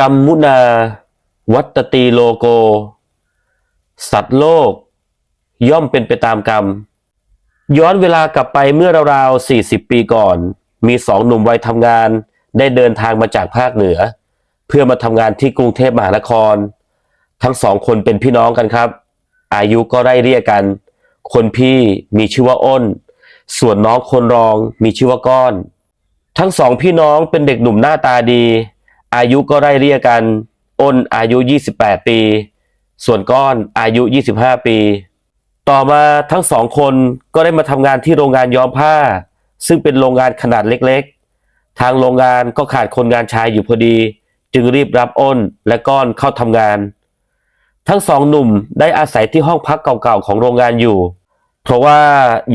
กรรมมุนา วัตตีโลโก สัตว์โลก ย่อมเป็นไปตามกรรม ย้อนเวลากลับไปเมื่อราวๆ40 ปีก่อน มีสองหนุ่มวัยทำงาน ได้เดินทางมาจากภาคเหนือ เพื่อมาทำงานที่กรุงเทพมหานคร ทั้งสองคนเป็นพี่น้องกันครับ อายุก็ไล่เรียกกัน คนพี่มีชื่อว่าอ้น ส่วนน้องคนรองมีชื่อว่าก้อน ทั้งสองพี่น้องเป็นเด็กหนุ่มหน้าตาดี อายุก็ไล่เรียกกัน อ้นอายุ 28 ปี ส่วนก้อนอายุ 25 ปี ต่อมาทั้งสองคนก็ได้มาทำงานที่โรงงานย้อมผ้า ซึ่งเป็นโรงงานขนาดเล็กๆ ทางโรงงานก็ขาดคนงานชายอยู่พอดี จึงรีบรับอ้นและก้อนเข้าทำงาน ทั้งสองหนุ่มได้อาศัยที่ห้องพักเก่าๆของโรงงานอยู่ เพราะว่า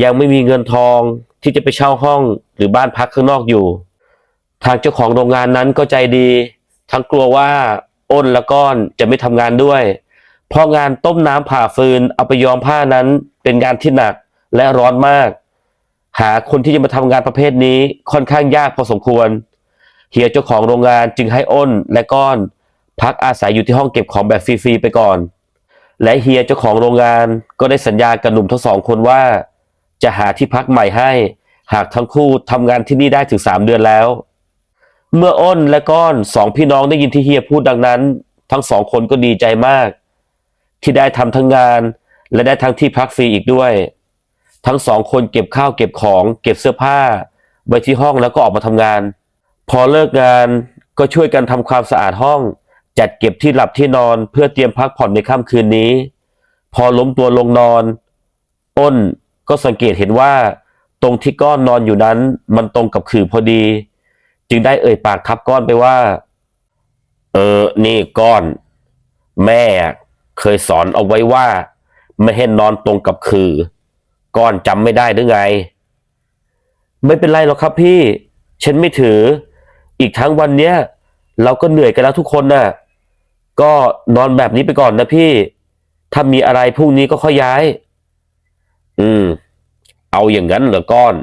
ยังไม่มีเงินทองที่จะไปเช่าห้องหรือบ้านพักข้างนอกอยู่ ทางเจ้าของโรงงานนั้นก็ใจดี ทั้งกลัวว่าอ้นและก้อนจะไม่ทำงานด้วย เพราะงานต้มน้ำผ่าฟืนเอาไปย้อมผ้านั้นเป็นงานที่หนักและร้อนมาก หาคนที่จะมาทำงานประเภทนี้ค่อนข้างยากพอสมควร เฮียเจ้าของโรงงานจึงให้อ้นและก้อน พักอาศัยอยู่ที่ห้องเก็บของแบบฟรีๆไปก่อน และเฮียเจ้าของโรงงานก็ได้สัญญากับหนุ่มทั้งสองคนว่า จะหาที่พักใหม่ให้ หากทั้งคู่ทำงานที่นี่ได้ถึงสามเดือนแล้ว เมื่ออ้นและก้อนสองพี่น้องได้ยินที่เฮียพูดดังนั้น ทั้งสองคนก็ดีใจมาก ที่ได้ทำทั้งงาน และได้ทั้งที่พักฟรีอีกด้วย ทั้งสองคนเก็บข้าวเก็บของ เก็บเสื้อผ้าไว้ที่ห้องแล้วก็ออกมาทำงาน พอเลิกงานก็ช่วยกันทำความสะอาดห้อง จัดเก็บที่หลับที่นอนเพื่อเตรียมพักผ่อนในค่ำคืนนี้ พอล้มตัวลงนอน อ้นก็สังเกตเห็นว่า ตรงที่ก้อนนอนอยู่นั้น มันตรงกับขื่อพอดี จึงได้เอ่ยปากทับก้อนไปว่า เออ นี่ก้อน แม่เคยสอนเอาไว้ว่า ไม่ให้นอนตรงกับคือ ก้อนจำไม่ได้หรือไง ไม่เป็นไรหรอกครับพี่ ฉันไม่ถือ อีกทั้งวันเนี้ยเราก็เหนื่อยกันแล้วทุกคนน่ะ ก็นอนแบบนี้ไปก่อนนะพี่ ถ้ามีอะไรพรุ่งนี้ก็ค่อยย้าย อืม เอาอย่างนั้นเหรอก้อน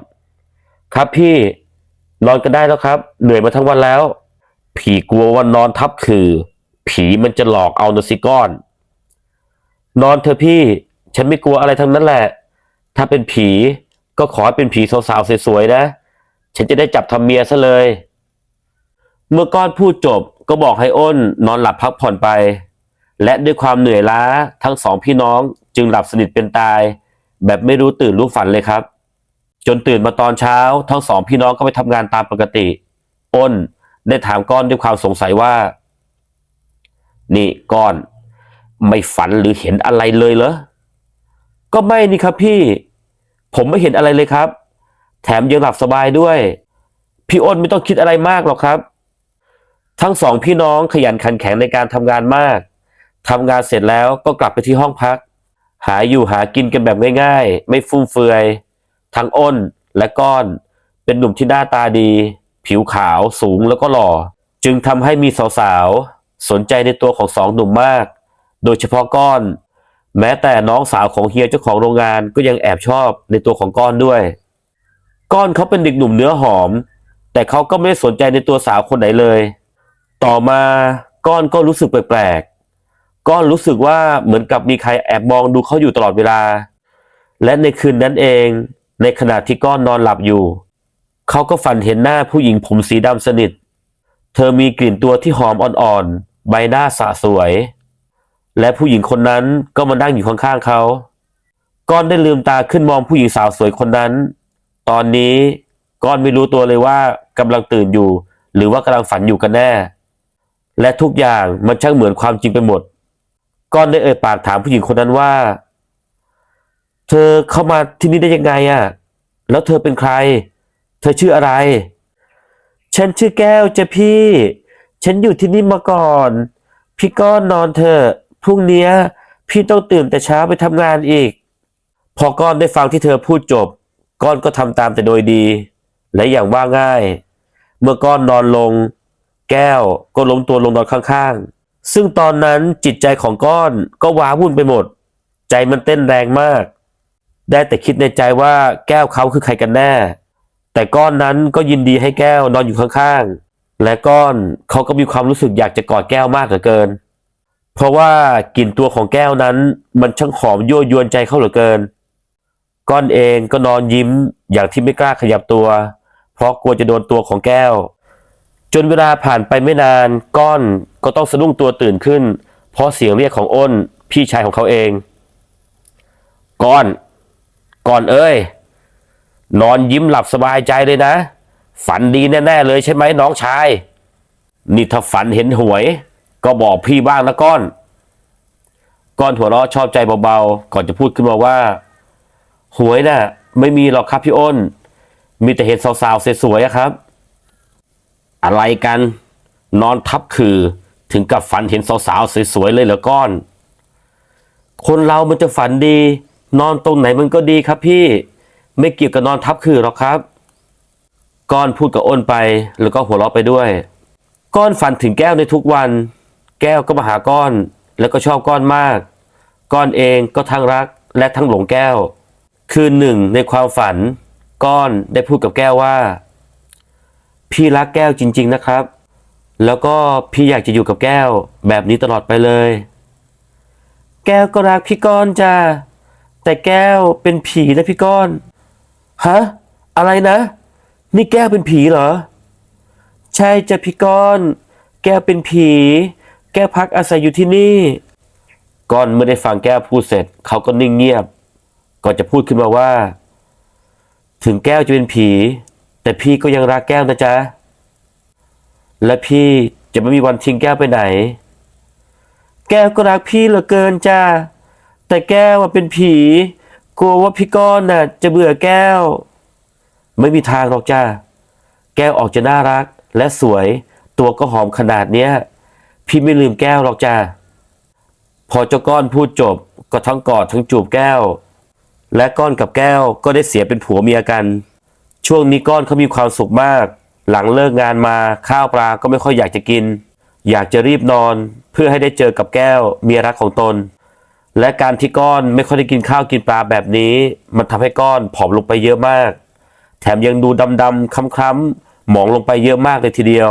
ครับพี่ นอนกันได้แล้วครับ เหนื่อยมาทั้งวันแล้ว ผีกลัวว่านอนทับคือ ผีมันจะหลอกเอานสิก้อน นอนเถอะพี่ ฉันไม่กลัวอะไรทั้งนั้นแหละ ถ้าเป็นผีก็ขอให้เป็นผีสาวๆสวยๆนะ ฉันจะได้จับทำเมียซะเลย เมื่อก้อนพูดจบก็บอกให้อ้นนอนหลับพักผ่อนไป และด้วยความเหนื่อยล้าทั้งสองพี่น้องจึงหลับสนิทเป็นตาย แบบไม่รู้ตื่นรู้ฝันเลยครับ จนตื่นมาตอนเช้า ทั้งสองพี่น้องก็ไปทำงานตามปกติ อ้นได้ถามก้อนด้วยความสงสัยว่า นี่ก้อน ไม่ฝันหรือเห็นอะไรเลยเหรอ ก็ไม่นี่ครับพี่ ผมไม่เห็นอะไรเลยครับ แถมยังหลับสบายด้วย พี่อ้นไม่ต้องคิดอะไรมากหรอกครับ ทั้งสองพี่น้องขยันขันแข็งในการทำงานมากทำงานเสร็จแล้วก็กลับไปที่ห้องพัก หาอยู่หากินกันแบบง่าย ๆ ไม่ฟุ่มเฟือย ทั้งอ้นและก้อน เป็นหนุ่มที่หน้าตาดี ผิวขาวสูงแล้วก็หล่อ จึงทำให้มีสาวๆ สนใจในตัวของสองหนุ่มมาก โดยเฉพาะก้อน แม้แต่น้องสาวของเฮียเจ้าของโรงงานก็ยังแอบชอบในตัวของก้อนด้วย ก้อนเขาเป็นเด็กหนุ่มเนื้อหอม แต่เขาก็ไม่ได้สนใจในตัวสาวคนไหนเลย ต่อมาก้อนก็รู้สึกแปลกๆ ก้อนรู้สึกว่าเหมือนกับมีใครแอบมองดูเขาอยู่ตลอดเวลา และในคืนนั้นเอง ในขณะที่ก้อนนอนหลับอยู่ เขาก็ฝันเห็นหน้าผู้หญิงผมสีดำสนิท เธอมีกลิ่นตัวที่หอมอ่อนๆ ใบหน้าสะสวย และผู้หญิงคนนั้นก็มานั่งอยู่ข้างๆเขา ก้อนได้ลืมตาขึ้นมองผู้หญิงสาวสวยคนนั้น ตอนนี้ก้อนไม่รู้ตัวเลยว่ากำลังตื่นอยู่ หรือว่ากำลังฝันอยู่กันแน่ และทุกอย่างมันช่างเหมือนความจริงไปหมด ก้อนได้เอ่ยปากถามผู้หญิงคนนั้นว่า เธอเข้ามาที่นี่ได้ยังไงอะแล้วเธอเป็นใคร เธอชื่ออะไร ฉันชื่อแก้วจ้ะพี่ ฉันอยู่ที่นี่มาก่อน พี่ก้อนนอนเถอะพรุ่งนี้พี่ต้องตื่นแต่เช้าไปทำงานอีก พอก้อนได้ฟังที่เธอพูดจบ ก้อนก็ทำตามแต่โดยดี และอย่างว่าง่าย เมื่อก้อนนอนลง แก้วก็ล้มตัวลงนอนข้างๆ ซึ่งตอนนั้นจิตใจของก้อนก็ว้าวุ่นไปหมด ใจมันเต้นแรงมาก ได้แต่คิดในใจว่าแก้วเขาคือใครกันแน่ แต่ก้อนนั้นก็ยินดีให้แก้วนอนอยู่ข้างๆ และก้อนเขาก็มีความรู้สึกอยากจะกอดแก้วมากเหลือเกิน เพราะว่ากลิ่นตัวของแก้วนั้นมันช่างหอมยั่วยวนใจเขาเหลือเกิน ก้อนเองก็นอนยิ้มอย่างที่ไม่กล้าขยับตัว เพราะกลัวจะโดนตัวของแก้ว จนเวลาผ่านไปไม่นานก้อนก็ต้องสะดุ้งตัวตื่นขึ้น เพราะเสียงเรียกของอ้นพี่ชายของเขาเอง ก้อน ก่อนเอ้ย นอนยิ้มหลับสบายใจเลยนะ ฝันดีแน่ๆเลยใช่ไหมน้องชาย นี่ถ้าฝันเห็นหวย ก็บอกพี่บ้างนะก้อน ก้อนหัวเราะชอบใจเบาๆ ก่อนจะพูดขึ้นมาว่า หวยน่ะ ไม่มีหรอกครับพี่อ้น มีแต่เห็นสาวๆสวยๆครับ อะไรกัน นอนทับคือถึงกับฝันเห็นสาวๆสวยๆเลยเหรอก้อน คนเรามันจะฝันดี นอนตรงไหนมันก็ดีครับพี่ ไม่เกี่ยวกับนอนทับคือหรอกครับ ก้อนพูดกับอ้นไปแล้วก็หัวเราะไปด้วย ก้อนฝันถึงแก้วในทุกวัน แก้วก็มาหาก้อน แล้วก็ชอบก้อนมาก ก้อนเองก็ทั้งรักและทั้งหลงแก้ว คืนหนึ่งในความฝัน ก้อนได้พูดกับแก้วว่า พี่รักแก้วจริง ๆนะครับ แล้วก็พี่อยากจะอยู่กับแก้วแบบนี้ตลอดไปเลย แก้วก็รักพี่ก้อนจ้า แต่แก้วเป็นผีนะพี่ก้อนฮะอะไรนะ นี่แก้วเป็นผีเหรอ ใช่จ้ะพี่ก้อน แก้วเป็นผี แก้วพักอาศัยอยู่ที่นี่ ก้อนเมื่อได้ฟังแก้วพูดเสร็จ เขาก็นิ่งเงียบ ก่อนจะพูดขึ้นมาว่า ถึงแก้วจะเป็นผี แต่พี่ก็ยังรักแก้วนะจ๊ะ และพี่จะไม่มีวันทิ้งแก้วไปไหน แก้วก็รักพี่เหลือเกินจ้า แต่แก้วเป็นผี กลัวว่าพี่ก้อนน่ะจะเบื่อแก้ว ไม่มีทางหรอกจ้าแก้วออกจะน่ารัก และสวย ตัวก็หอมขนาดเนี้ย พี่ไม่ลืมแก้วหรอกจ้าพอเจ้าก้อนพูดจบก็ทั้งกอดทั้งจูบแก้ว และก้อนกับแก้วก็ได้เสียเป็นผัวเมียกัน ช่วงนี้ก้อนเขามีความสุขมาก หลังเลิกงานมาข้าวปลาก็ไม่ค่อยอยากจะกิน อยากจะรีบนอนเพื่อให้ได้เจอกับแก้วเมียรักของตน และการที่ก้อนไม่ค่อยได้กินข้าวกินปลาแบบนี้ มันทำให้ก้อนผอมลงไปเยอะมาก แถมยังดูดำๆคล้ำๆหมองลงไปเยอะมากเลยทีเดียว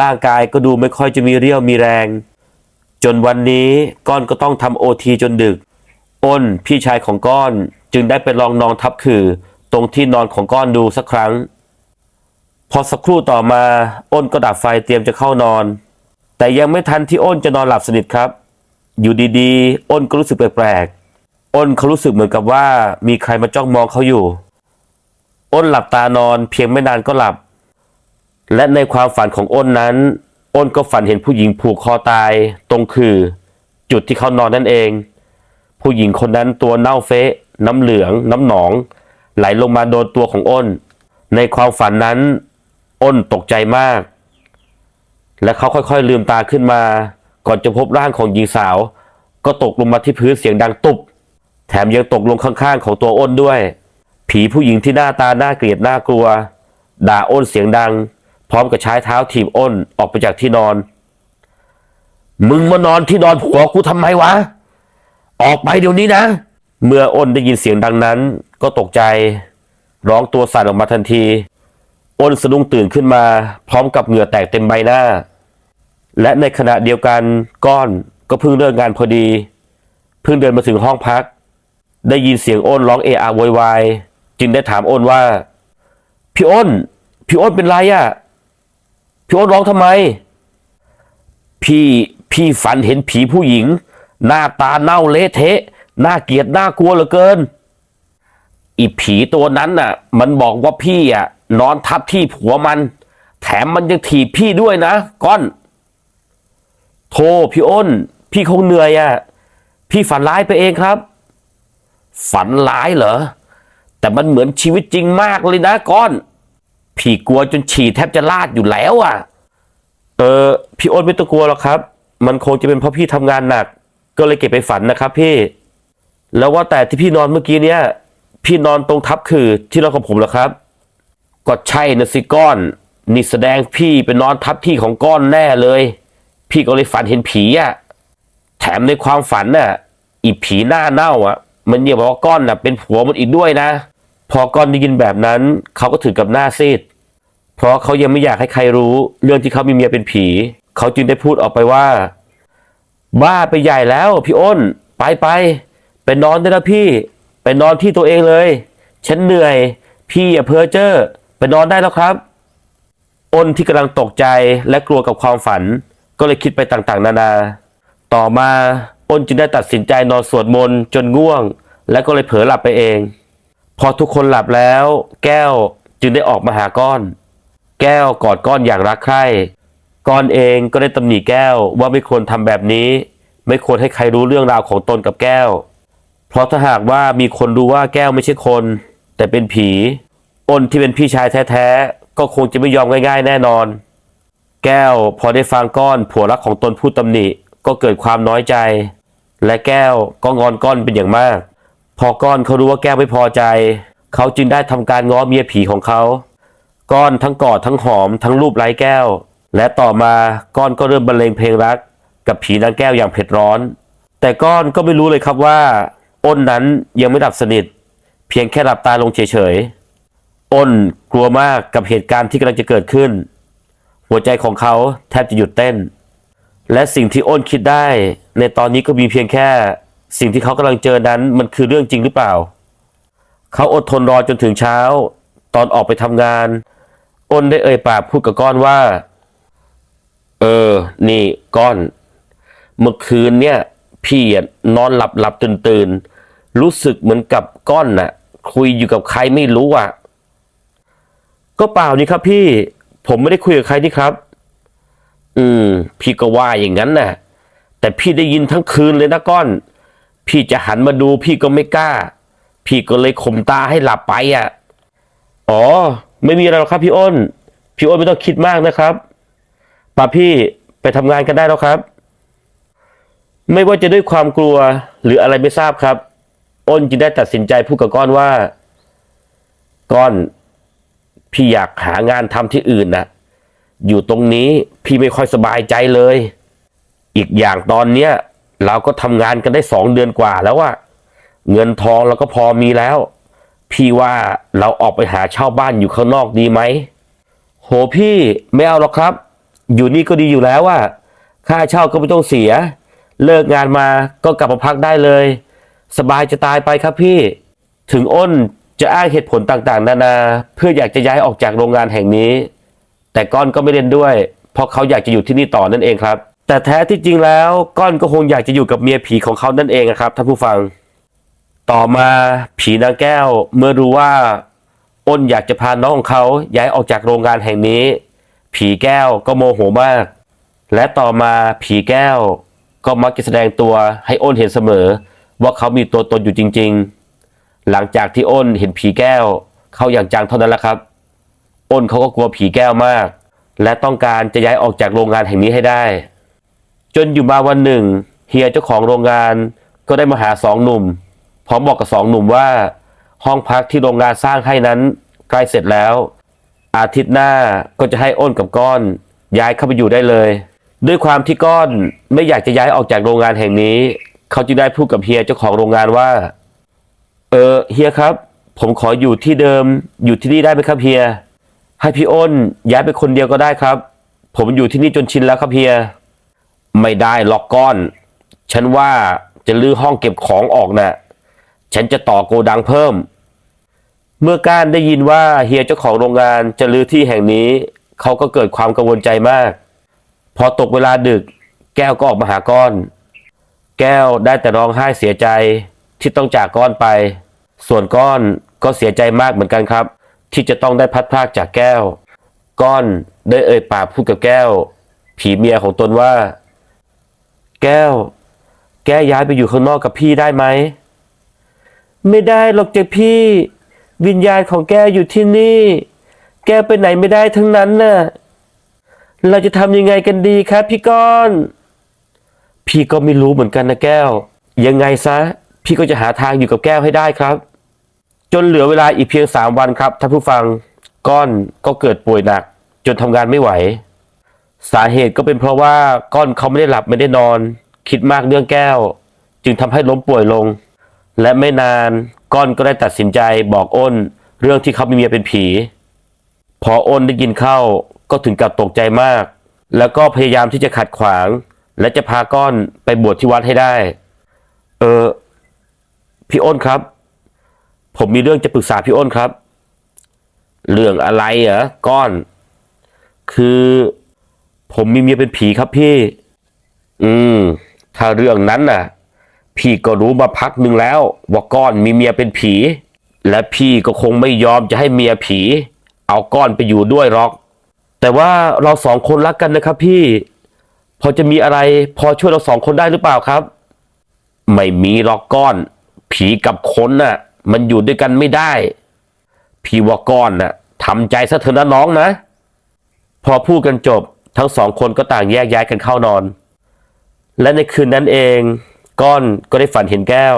ร่างกายก็ดูไม่ค่อยจะมีเรี่ยวมีแรง จนวันนี้ก้อนก็ต้องทำโอทีจนดึก อ้นพี่ชายของก้อนจึงได้ไปลองนอนทับคือ ตรงที่นอนของก้อนดูสักครั้ง พอสักครู่ต่อมา อ้นก็ดับไฟเตรียมจะเข้านอน แต่ยังไม่ทันที่อ้นจะนอนหลับสนิทครับ อยู่ดีๆ อ้นก็รู้สึกแปลกๆ อ้นเขารู้สึกเหมือนกับว่ามีใครมาจ้องมองเขาอยู่ อ้นหลับตานอนเพียงไม่นานก็หลับ และในความฝันของอ้นนั้น อ้นก็ฝันเห็นผู้หญิงผูกคอตาย ตรงคือ จุดที่เขานอนนั่นเอง ผู้หญิงคนนั้นตัวเน่าเฟะ น้ำเหลือง น้ำหนอง ไหลลงมาโดนตัวของอ้น ในความฝันนั้น อ้นตกใจมาก และเขาค่อยๆลืมตาขึ้นมา ก่อนจะพบร่างของหญิงสาว ก็ตกลงมาที่พื้นเสียงดังตุบ แถมยังตกลงข้างๆของตัวอ้นด้วย ผีผู้หญิงที่หน้าตาน่าเกลียดน่ากลัว ด่าอ้นเสียงดัง พร้อมกับใช้เท้าถีบอ้นออกไปจากที่นอน มึงมานอนที่นอนผัวกูทำไมวะ ออกไปเดี๋ยวนี้นะ เมื่ออ้นได้ยินเสียงดังนั้น ก็ตกใจ ร้องตัวสั่นออกมาทันที อ้นสะดุ้งตื่นขึ้นมา พร้อมกับเหงื่อแตกเต็มใบหน้า และในขณะเดียวกันก้อนก็เพิ่งเลิกงานพอดี เพิ่งเดินมาถึงห้องพัก ได้ยินเสียงอ้นร้องเอะอะโวยวายจึงได้ถามอ้นว่า พี่อ้น พี่อ้นเป็นไรอะ่ะ พี่อ้นร้องทำไม พี่พี่ฝันเห็นผีผู้หญิง หน้าตาเน่าเละเทะน่าเกลียดน่ากลัวเหลือเกิน อีผีตัวนั้นน่ะ มันบอกว่าพี่อะ นอนทับที่ผัวมัน แถมมันยังถีบพี่ด้วยนะก้อน โทพี่อ้น พี่คงเหนื่อยอะ พี่ฝันร้ายไปเองครับ ฝันร้ายเหรอ แต่มันเหมือนชีวิตจริงมากเลยนะก้อน พี่กลัวจนฉี่แทบจะลาดอยู่แล้วอะ เออ พี่อ้นไม่ต้องกลัวหรอกครับ มันคงจะเป็นเพราะพี่ทำงานหนัก ก็เลยเก็บไปฝันนะครับ พี่ แล้วว่าแต่ที่พี่นอนเมื่อกี้เนี้ยพี่นอนตรงทับคือที่นอนของผมเหรอครับ ก็ใช่นะสิก้อน นี่แสดงพี่เป็นนอนทับที่ของก้อนแน่เลย พี่ก็เลยฝันเห็นผีอะแถมในความฝันน่ะอีผีหน้าเน่าอะมันเนี่ยบอกว่าก้อนน่ะเป็นผัวมันอีกด้วยนะ พอก้อนได้ยินแบบนั้นเขาก็ถึงกับหน้าซีดเพราะเขายังไม่อยากให้ใครรู้เรื่องที่เขามีเมียเป็นผีเขาจึงได้พูดออกไปว่า บ้าไปใหญ่แล้วพี่อ้น ไปไปไปนอนได้แล้วพี่ ไปนอนที่ตัวเองเลย ฉันเหนื่อย พี่อย่าเพ้อเจ้อไปนอนได้แล้วครับ อ้นที่กำลังตกใจและกลัวกับความฝัน ก็เลยคิดไปต่างๆ นานา ต่อมาอ้นจึงได้ตัดสินใจนอนสวดมนต์จนง่วง และก็เลยเผลอหลับไปเอง พอทุกคนหลับแล้ว แก้วจึงได้ออกมาหาก้อน แก้วกอดก้อนอย่างรักใคร่ก้อนเองก็ได้ตำหนิแก้วว่าไม่ควรทำแบบนี้ ไม่ควรให้ใครรู้เรื่องราวของตนกับแก้ว เพราะถ้าหากว่ามีคนรู้ว่าแก้วไม่ใช่คน แต่เป็นผีอ้นที่เป็นพี่ชายแท้ๆก็คงจะไม่ยอมง่ายๆแน่นอน แก้ว พอได้ฟังก้อนผัวรักของตนพูดตำหนิก็เกิดความน้อยใจ และแก้วก็งอนก้อนเป็นอย่างมาก พอก้อนเขารู้ว่าแก้วไม่พอใจ เขาจึงได้ทำการง้อเมียผีของเขาก้อนทั้งกอดทั้งหอมทั้งรูปไร้แก้ว และต่อมาก้อนก็เริ่มบรรเลงเพลงรัก กับผีนางแก้วอย่างเผ็ดร้อน แต่ก้อนก็ไม่รู้เลยครับว่า อ้นนั้นยังไม่ดับสนิท เพียงแค่หลับตาลงเฉยๆอ้นกลัวมากกับเหตุการณ์ที่กำลังจะเกิดขึ้น หัวใจของเขาแทบจะหยุดเต้น และสิ่งที่อ้นคิดได้ ในตอนนี้ก็มีเพียงแค่ สิ่งที่เขากำลังเจอนั้นมันคือเรื่องจริงหรือเปล่า เขาอดทนรอจนถึงเช้า ตอนออกไปทำงาน อ้นได้เอ่ยปากพูดกับก้อนว่า เออ นี่ก้อน เมื่อคืนเนี่ยพี่นอนหลับหลับตื่นตื่นรู้สึกเหมือนกับก้อนน่ะ คุยอยู่กับใครไม่รู้อะ ก็เปล่านี่ครับพี่ ผมไม่ได้คุยกับใครนี่ครับ อืม พี่ก็ว่าอย่างนั้นน่ะ แต่พี่ได้ยินทั้งคืนเลยนะก้อน พี่จะหันมาดูพี่ก็ไม่กล้า พี่ก็เลยข่มตาให้หลับไปอะ อ๋อ ไม่มีอะไรหรอกครับพี่อ้น พี่อ้นไม่ต้องคิดมากนะครับป่าพี่ไปทำงานกันได้แล้วครับ ไม่ว่าจะด้วยความกลัวหรืออะไรไม่ทราบครับ อ้นจึงได้ตัดสินใจพูดกับก้อนว่า ก้อน พี่อยากหางานทำที่อื่นนะอยู่ตรงนี้พี่ไม่ค่อยสบายใจเลย อีกอย่างตอนเนี้ยเราก็ทำงานกันได้สองเดือนกว่าแล้วอะเงินทองเราก็พอมีแล้ว พี่ว่าเราออกไปหาเช่าบ้านอยู่ข้างนอกดีไหมโหพี่ไม่เอาหรอกครับ อยู่นี่ก็ดีอยู่แล้วอะค่าเช่าก็ไม่ต้องเสีย เลิกงานมาก็กลับมาพักได้เลย สบายจะตายไปครับพี่ ถึงอ้น จะอ้างเหตุผลต่างๆ นานา เพื่ออยากจะย้ายออกจากโรงงานแห่งนี้ แต่ก้อนก็ไม่เล่นด้วย เพราะเขาอยากจะอยู่ที่นี่ต่อนั่นเองครับ แต่แท้ที่จริงแล้วก้อนก็คงอยากจะอยู่กับเมียผีของเขานั่นเองครับท่านผู้ฟัง ต่อมาผีนางแก้วเมื่อรู้ว่า อ้นอยากจะพาน้องของเขาย้ายออกจากโรงงานแห่งนี้ ผีแก้วก็โมโหมาก และต่อมาผีแก้ว ก็มักจะแสดงตัวให้อ้นเห็นเสมอ ว่าเขามีตัวตนอยู่จริง ๆ หลังจากที่อ้นเห็นผีแก้ว เข้าอย่างจังเท่านั้นแหละครับ อ้นเขาก็กลัวผีแก้วมาก และต้องการจะย้ายออกจากโรงงานแห่งนี้ให้ได้ จนอยู่มาวันหนึ่ง เฮียเจ้าของโรงงานก็ได้มาหาสองหนุ่ม พร้อมบอกกับสองหนุ่มว่า ห้องพักที่โรงงานสร้างให้นั้นใกล้เสร็จแล้ว อาทิตย์หน้าก็จะให้อ้นกับก้อน ย้ายเข้าไปอยู่ได้เลย ด้วยความที่ก้อนไม่อยากจะย้ายออกจากโรงงานแห่งนี้ เขาจึงได้พูดกับเฮียเจ้าของโรงงานว่า เฮียครับ ผมขออยู่ที่เดิม อยู่ที่นี่ได้ไหมครับเฮีย ให้พี่อ้นย้ายไปคนเดียวก็ได้ครับ ผมอยู่ที่นี่จนชินแล้วครับเฮีย ไม่ได้หรอกก้อน ฉันว่าจะลื้อห้องเก็บของออกนะ่ะ ฉันจะต่อโกดังเพิ่ม เมื่อก้านได้ยินว่าเฮียเจ้าของโรงงานจะลื้อที่แห่งนี้ เขาก็เกิดความกังวลใจมาก พอตกเวลาดึก แก้วก็ออกมาหาก้อน แก้วได้แต่ร้องไห้เสียใจที่ต้องจากก้อนไป ส่วนก้อนก็เสียใจมากเหมือนกันครับ ที่จะต้องได้พัดพากจากแก้ว ก้อนได้เอ่ยปากพูดกับแก้ว ผีเมียของตนว่า แก้ว แกย้ายไปอยู่ข้างนอกกับพี่ได้ไหมไม่ได้หรอกเจ้าพี่ วิญญาณของแกอยู่ที่นี่ แกไปไหนไม่ได้ทั้งนั้นน่ะเราจะทำยังไงกันดีครับพี่ก้อน พี่ก็ไม่รู้เหมือนกันนะแก้ว ยังไงซะ พี่ก็จะหาทางอยู่กับแก้วให้ได้ครับ จนเหลือเวลาอีกเพียงสามวันครับท่านผู้ฟังก้อนก็เกิดป่วยหนัก จนทำงานไม่ไหว สาเหตุก็เป็นเพราะว่าก้อนเขาไม่ได้หลับไม่ได้นอน คิดมากเรื่องแก้ว จึงทำให้ล้มป่วยลง และไม่นานก้อนก็ได้ตัดสินใจบอกอ้น เรื่องที่เขามีเมียเป็นผีพพออ้นได้ยินเข้าก็ถึงกับตกใจมาก แล้วก็พยายามที่จะขัดขวาง และจะพาก้อนไปบวชที่วัดให้ได้ เออ พี่อ้นครับ ผมมีเรื่องจะปรึกษาพี่อ้นครับ เรื่องอะไรเหรอก้อน คือ ผมมีเมียเป็นผีครับพี่ อืม ถ้าเรื่องนั้นน่ะ พี่ก็รู้มาพักหนึ่งแล้ว ว่าก้อนมีเมียเป็นผี และพี่ก็คงไม่ยอมจะให้เมียผี เอาก้อนไปอยู่ด้วยหรอก แต่ว่าเราสองคนรักกันนะครับพี่ พอจะมีอะไร พอช่วยเราสองคนได้หรือเปล่าครับ ไม่มีหรอกก้อน ผีกับคนน่ะ มันอยู่ด้วยกันไม่ได้ พี่ว่าก้อนน่ะทำใจซะเถอะนะน้องนะ พอพูดกันจบทั้งสองคนก็ต่างแยกย้ายกันเข้านอน และในคืนนั้นเอง ก้อนก็ได้ฝันเห็นแก้ว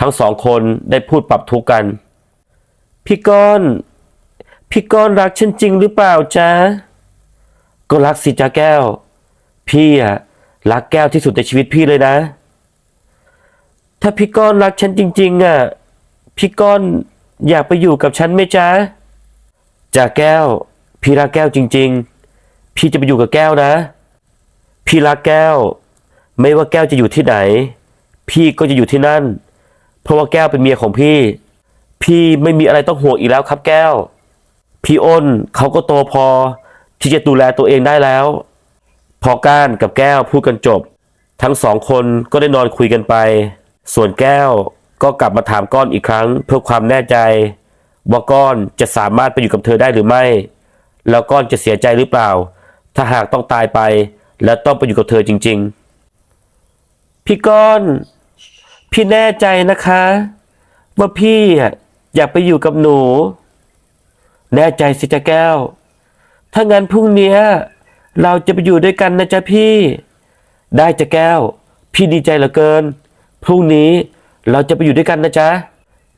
ทั้งสองคนได้พูดปรับทุกกัน พี่ก้อน พี่ก้อนรักฉันจริงหรือเปล่าจ๊ะก็รักสิจ้าแก้ว พี่อะรักแก้วที่สุดในชีวิตพี่เลยนะ ถ้าพี่ก้อนรักฉันจริง ๆ อะ พี่ก้อนอยากไปอยู่กับฉันไหมจ๊ะจ้าแก้ว พี่รักแก้วจริง ๆ พี่จะไปอยู่กับแก้วนะ พี่รักแก้ว ไม่ว่าแก้วจะอยู่ที่ไหน พี่ก็จะอยู่ที่นั่น เพราะว่าแก้วเป็นเมียของพี่ พี่ไม่มีอะไรต้องห่วงอีกแล้วครับแก้ว พี่อ้นเขาก็โตพอ ที่จะดูแลตัวเองได้แล้ว พอก้านกับแก้วพูดกันจบ ทั้งสองคนก็ได้นอนคุยกันไป ส่วนแก้วก็กลับมาถามก้อนอีกครั้ง เพื่อความแน่ใจ ว่าก้อนจะสามารถไปอยู่กับเธอได้หรือไม่ แล้วก้อนจะเสียใจหรือเปล่า ถ้าหากต้องตายไป และต้องไปอยู่กับเธอจริง ๆ พี่ก้อน พี่แน่ใจนะคะ ว่าพี่อยากไปอยู่กับหนู แน่ใจสิจ๊ะแก้ว ถ้างั้นพรุ่งนี้เราจะไปอยู่ด้วยกันนะจ๊ะพี่ ได้จ้ะแก้ว พี่ดีใจเหลือเกิน พรุ่งนี้เราจะไปอยู่ด้วยกันนะจ๊ะ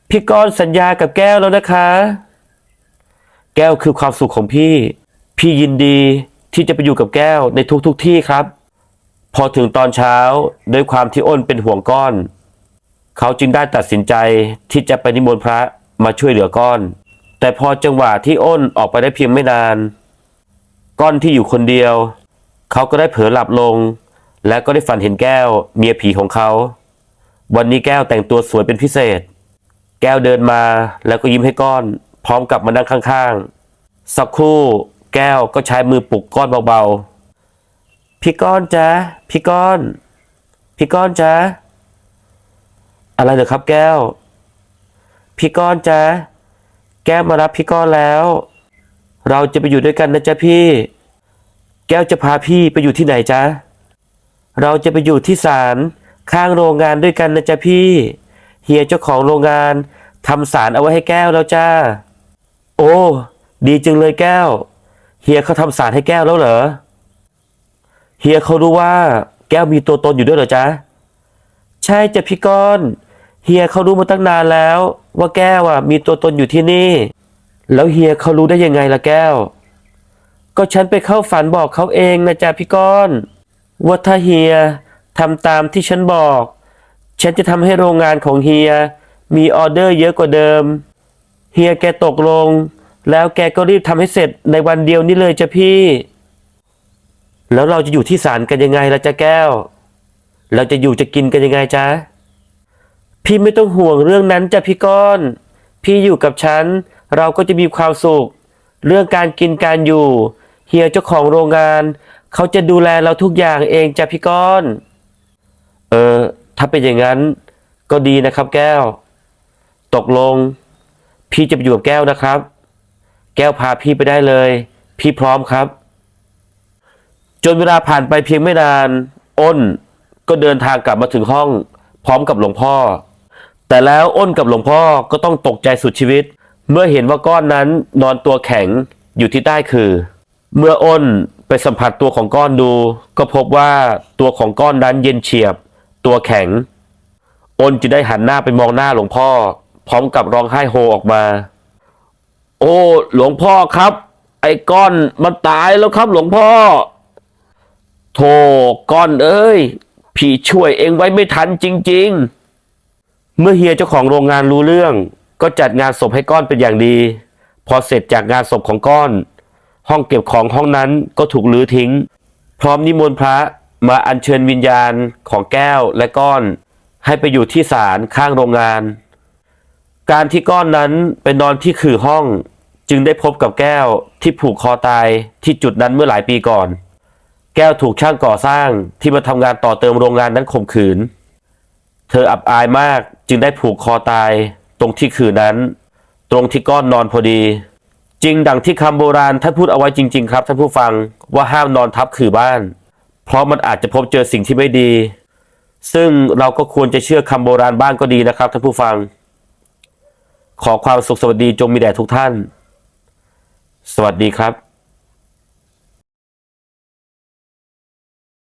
พี่ก้อนสัญญากับแก้วแล้วนะคะ แก้วคือความสุขของพี่ พี่ยินดีที่จะไปอยู่กับแก้วในทุกๆทที่ครับ พอถึงตอนเช้าด้วยความที่อ้นเป็นห่วงก้อน เขาจึงได้ตัดสินใจที่จะไปนิมนต์พระมาช่วยเหลือก้อน แต่พอจังหวะที่อ้นออกไปได้เพียงไม่นาน ก้อนที่อยู่คนเดียว เขาก็ได้เผลอหลับลง และก็ได้ฝันเห็นแก้วเมียผีของเขา วันนี้แก้วแต่งตัวสวยเป็นพิเศษ แก้วเดินมาแล้วก็ยิ้มให้ก้อน พร้อมกับมานั่งข้างๆ สักครู่แก้วก็ใช้มือปลุกก้อนเบาๆ พี่ก้อนจ๊ะพี่ก้อน พี่ก้อนจ๊ะอะไรเหรอครับแก้ว พี่ก้อนจ๊ะแก้วมารับพี่ก้อนแล้ว เราจะไปอยู่ด้วยกันนะจ๊ะพี่ แก้วจะพาพี่ไปอยู่ที่ไหนจ๊ะเราจะไปอยู่ที่ศาล ข้างโรงงานด้วยกันนะจ๊ะพี่ เฮียเจ้าของโรงงานทำศาลเอาไว้ให้แก้วแล้วจ้า โอ้ ดีจึงเลยแก้ว เฮียเขาทำศาลให้แก้วแล้วเหรอ เฮียเขารู้ว่าแก้วมีตัวตนอยู่ด้วยเหรอจ๊ะ ใช่จ้ะพี่ก้อน เฮียเขารู้มาตั้งนานแล้ว ว่าแก้วอะมีตัวตนอยู่ที่นี่ แล้วเฮียเขารู้ได้ยังไงล่ะแก้ว ก็ฉันไปเข้าฝันบอกเขาเองนะจ๊ะพี่ก้อน ว่าถ้าเฮีย ทำตามที่ฉันบอก ฉันจะทำให้โรงงานของเฮีย มีออเดอร์เยอะกว่าเดิม เฮียแกตกลง แล้วแกก็รีบทำให้เสร็จในวันเดียวนี้เลยจ้ะพี่ แล้วเราจะอยู่ที่ศาลกันยังไงล่ะจ๊ะแก้ว เราจะอยู่จะกินกันยังไงจ๊ะ พี่ไม่ต้องห่วงเรื่องนั้นจ้ะพี่ก้อน พี่อยู่กับฉัน เราก็จะมีความสุข เรื่องการกินการอยู่ เฮียเจ้าของโรงงาน เขาจะดูแลเราทุกอย่างเองจ้ะพี่ก้อน เออ ถ้าเป็นอย่างนั้น ก็ดีนะครับ แก้ว ตกลง พี่จะไปอยู่กับแก้วนะครับ แก้วพาพี่ไปได้เลย พี่พร้อมครับ จนเวลาผ่านไปเพียงไม่นาน อ้น ก็เดินทางกลับมาถึงห้อง พร้อมกับหลวงพ่อ แต่แล้วอ้นกับหลวงพ่อก็ต้องตกใจสุดชีวิต เมื่อเห็นว่าก้อนนั้นนอนตัวแข็งอยู่ที่ใต้คือ เมื่ออ้นไปสัมผัสตัวของก้อนดู ก็พบว่าตัวของก้อนนั้นเย็นเฉียบ ตัวแข็งอ้นจึงได้หันหน้าไปมองหน้าหลวงพ่อ พร้อมกับร้องไห้โฮออกมา โอ้หลวงพ่อครับ ไอ้ก้อนมันตายแล้วครับ หลวงพ่อ โธ่ก้อนเอ้ยพี่ช่วยเองไว้ไม่ทันจริง ๆ เมื่อเฮียเจ้าของโรงงานรู้เรื่อง ก็จัดงานศพให้ก้อนเป็นอย่างดี พอเสร็จจากงานศพของก้อน ห้องเก็บของห้องนั้นก็ถูกลื้อทิ้ง พร้อมนิมนต์พระ มาอัญเชิญวิญญาณของแก้วและก้อนให้ไปอยู่ที่ศาลข้างโรงงาน การที่ก้อนนั้นไปนอนที่ขื่อห้องจึงได้พบกับแก้วที่ผูกคอตายที่จุดนั้นเมื่อหลายปีก่อน แก้วถูกช่างก่อสร้างที่มาทำงานต่อเติมโรงงานนั้นข่มขืน เธออับอายมากจึงได้ผูกคอตายตรงที่ขื่อนั้น ตรงที่ก้อนนอนพอดี จริงดังที่คำโบราณท่านพูดเอาไว้จริง ๆ ครับท่านผู้ฟังว่าห้ามนอนทับขื่อบ้าน เพราะมันอาจจะพบเจอสิ่งที่ไม่ดี ซึ่งเราก็ควรจะเชื่อคำโบราณบ้างก็ดีนะครับท่านผู้ฟัง ขอความสุขสวัสดีจงมีแด่ทุกท่าน สวัสดีครับ